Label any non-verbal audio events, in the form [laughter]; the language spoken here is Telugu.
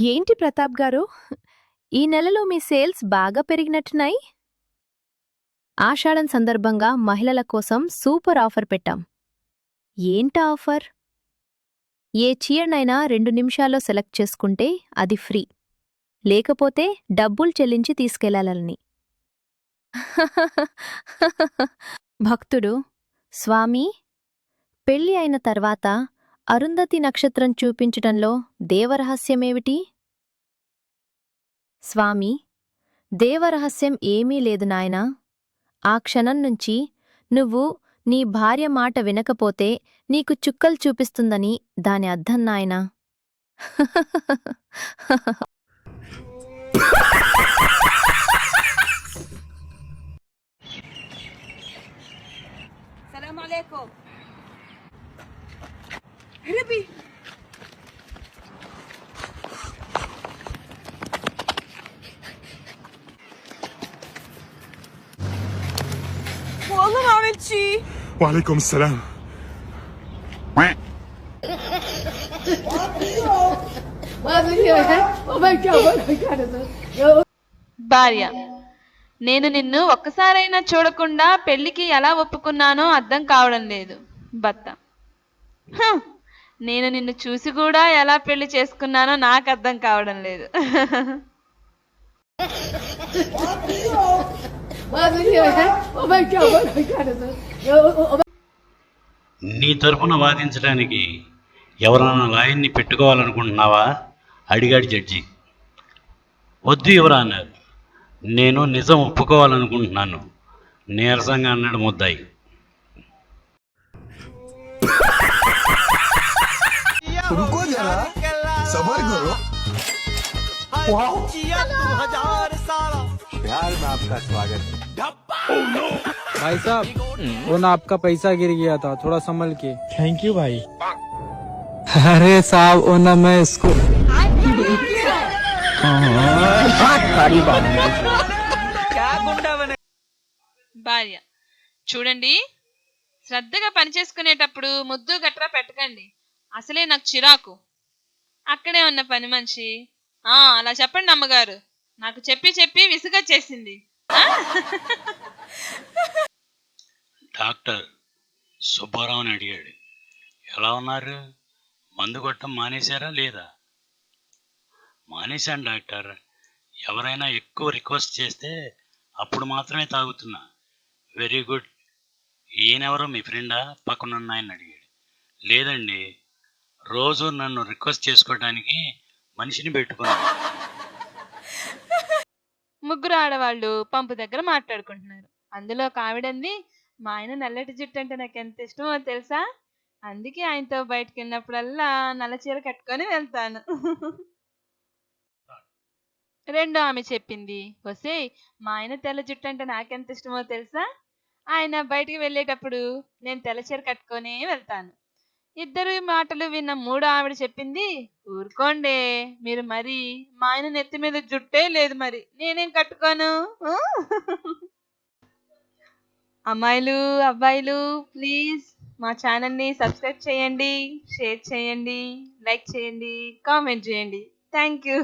ఏంటి ప్రతాప్ గారు? ఈ నెలలో మీ సేల్స్ బాగా పెరిగినట్టున్నాయి? ఆషాఢం సందర్భంగా మహిళల కోసం సూపర్ ఆఫర్ పెట్టాం. ఏంటా ఆఫర్? ఏ చీరనైనా రెండు నిమిషాల్లో సెలెక్ట్ చేసుకుంటే అది ఫ్రీ. లేకపోతే డబ్బులు చెల్లించి తీసుకెళ్ళాలని. [laughs] భక్తుడు స్వామి పెళ్ళి అయిన తర్వాత అరుంధతి నక్షత్రం చూపించటంలో దేవరహస్యమేమిటి? స్వామి దేవరహస్యం ఏమీ లేదు నాయనా. ఆ క్షణం నుంచి నువ్వు నీ భార్య మాట వినకపోతే నీకు చుక్కలు చూపిస్తుందని దాని అర్థం నాయనా. هربي والله ما عملت شيء وعليكم السلام భార్య నేను నిన్ను ఒక్కసారైనా చూడకుండా పెళ్లికి ఎలా ఒప్పుకున్నానో అర్థం కావడం లేదు భర్త "హ్, నేను నిన్ను చూసి కూడా ఎలా పెళ్ళి చేసుకున్నానో నాకు అర్థం కావడం లేదు. నీ తరఫున వాదించడానికి ఎవరైనా లాయన్ని పెట్టుకోవాలనుకుంటున్నావా? అడిగాడు జడ్జి. వద్దు ఎవరా అన్నారు. నేను నిజం ఒప్పుకోవాలనుకుంటున్నాను. నీరసంగా అన్నాడు ముద్దాయి. सबर करो बिहार में आपका स्वागत है भाई साहब वो ना आपका पैसा गिर गया था थोड़ा संभल के थैंक यू भाई अरे साहब वो ना मैं इसको భార్య చూడండి శ్రద్ధగా పని చేసుకునేటప్పుడు ముద్దు గట్రా పెట్టకండి అసలే నాకు చిరాకు అక్కడే ఉన్న పని మనిషి. ఆ అలా చెప్పండి అమ్మగారు. నాకు చెప్పి చెప్పి విసుగొచ్చేసింది. ఆ? డాక్టర్ సుబ్బారావుని అడిగాడు. ఎలా ఉన్నారు? మందు కొట్టడం మానేశారా లేదా? మానేశాను డాక్టర్. ఎవరైనా ఎక్కువ రిక్వెస్ట్ చేస్తే అప్పుడు మాత్రమే తాగుతున్నా. Very good. ఈయనెవరో మీ ఫ్రెండా? పక్కనున్న ఆయన అడిగాడు. లేదండి. రోజు నన్ను రిక్వెస్ట్ చేసుకోవడానికి మనిషిని పెట్టుకున్నాను. ముగ్గురు ఆడవాళ్ళు పంపు దగ్గర మాట్లాడుకుంటున్నారు. అందులో ఒక ఆవిడంది మా ఆయన నల్లటి జుట్టు అంటే నాకు ఎంత ఇష్టమో తెలుసా? అందుకే ఆయనతో బయటకు వెళ్ళినప్పుడల్లా నల్ల చీర కట్టుకొని వెళ్తాను. రెండో ఆమె చెప్పింది వసే మా ఆయన తెల్ల జుట్టు అంటే నాకెంత ఇష్టమో తెలుసా? ఆయన బయటికి వెళ్ళేటప్పుడు నేను తెల్ల చీర కట్టుకొని వెళ్తాను. ఇద్దరు ఈ మాటలు విన్న మూడు ఆవిడ చెప్పింది ఊరుకోండి మీరు మరి మా ఆయన నెత్తి మీద జుట్టే లేదు మరి నేనేం కట్టుకోను? అమ్మాయిలు అబ్బాయిలు ప్లీజ్ మా ఛానల్ని సబ్స్క్రైబ్ చేయండి షేర్ చేయండి లైక్ చేయండి కామెంట్ చేయండి. Thank you.